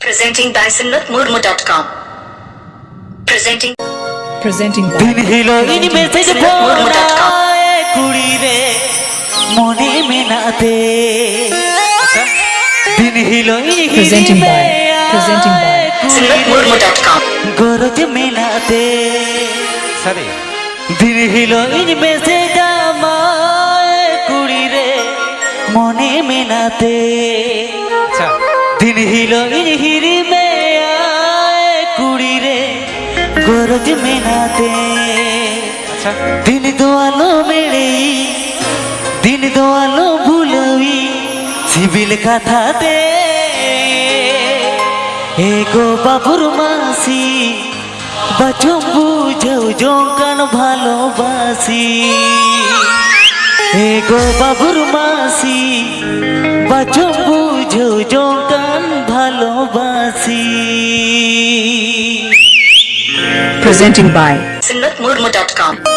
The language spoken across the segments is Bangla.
Presenting by Murmu dot com. Presenting. Presenting by. दिन हिलो message में dot com. कुड़ी रे moni mina de. दे दिन हिलो इन Presenting by. Presenting by. Simrat Murmu.com. गोरज में ना दे सरे दिन हिलो इन में से जामाए कुड़ी रे अच्छा মে আয় কুড়ি রে গরজ মেলাতে। আচ্ছা। দিন দোয়ালো মেরে দিন দোয়ালো ভুলবি সিভিল কথাতে এ গো বাবুর মাসি বাচম বুঝাও জঙ্কান ভালোবাসি। এ গো বাবুর মাসি বাচম বুঝাও presenting by sunnatmurmu.com.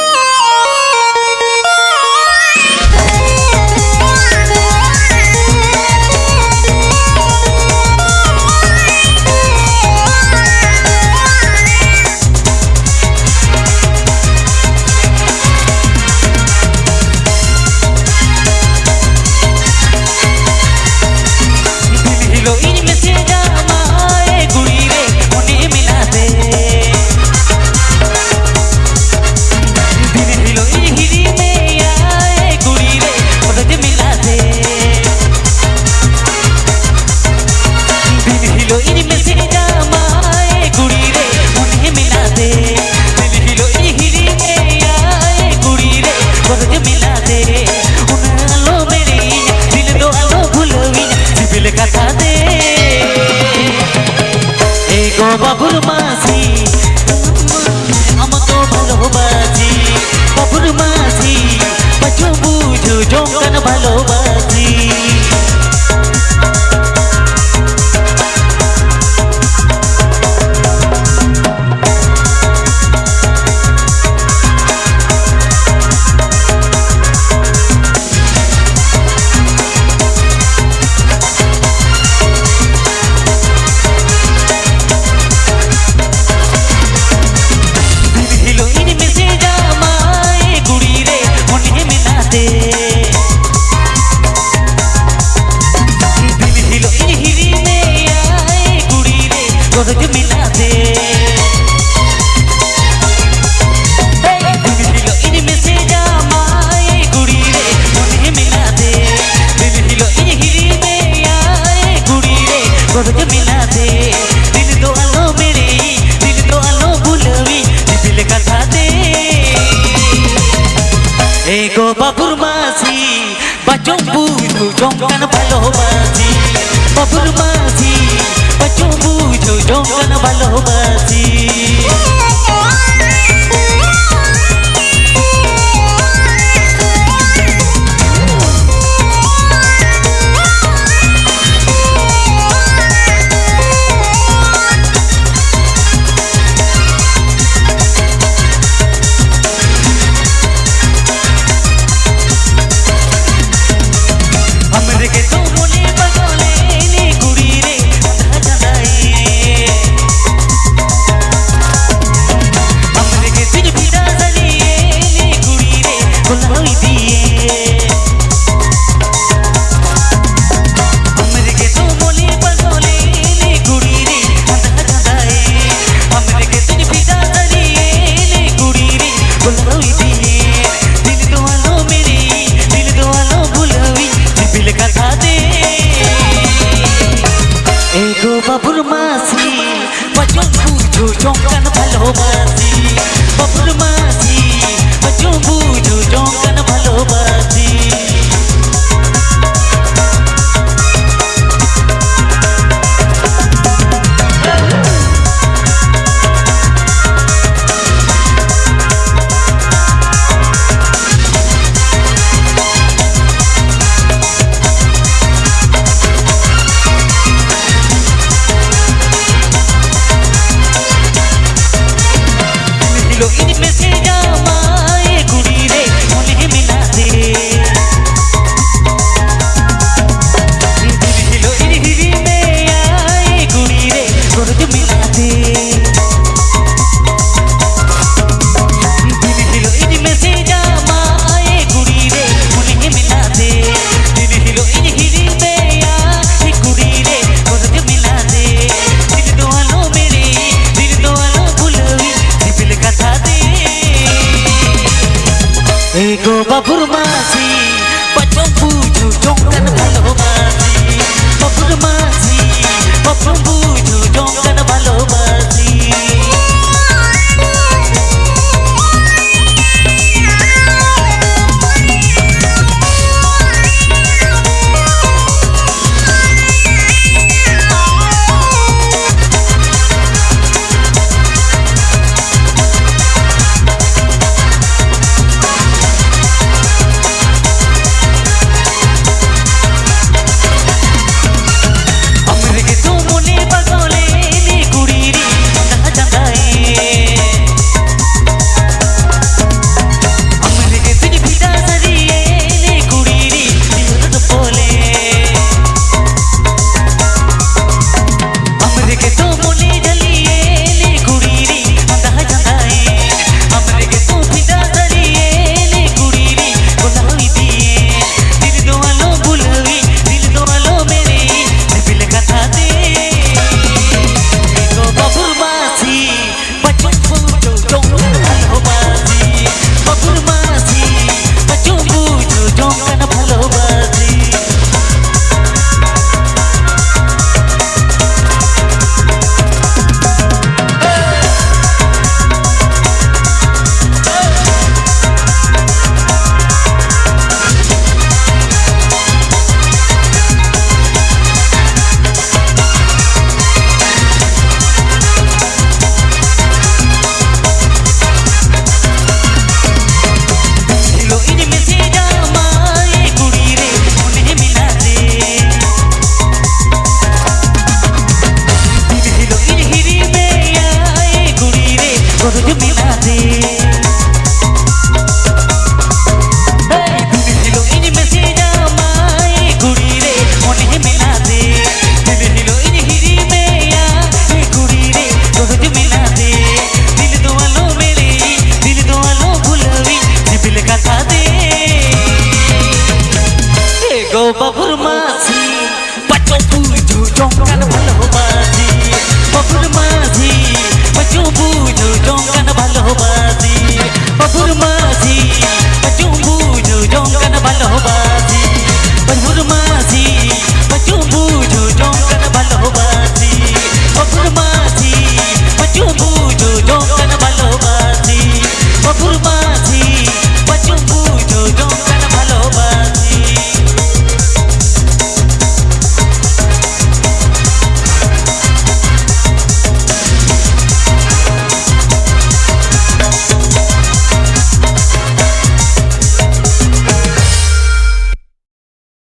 plastic. বুঝো জঙ্কান ভালোবাসি বাবুর মাঝি বাচম বুঝো জঙ্কান ভালোবাসি Mafurmasi Pacong puju Jongkan Mafurmasi Mafurmasi Mafurmasi বাবুর মা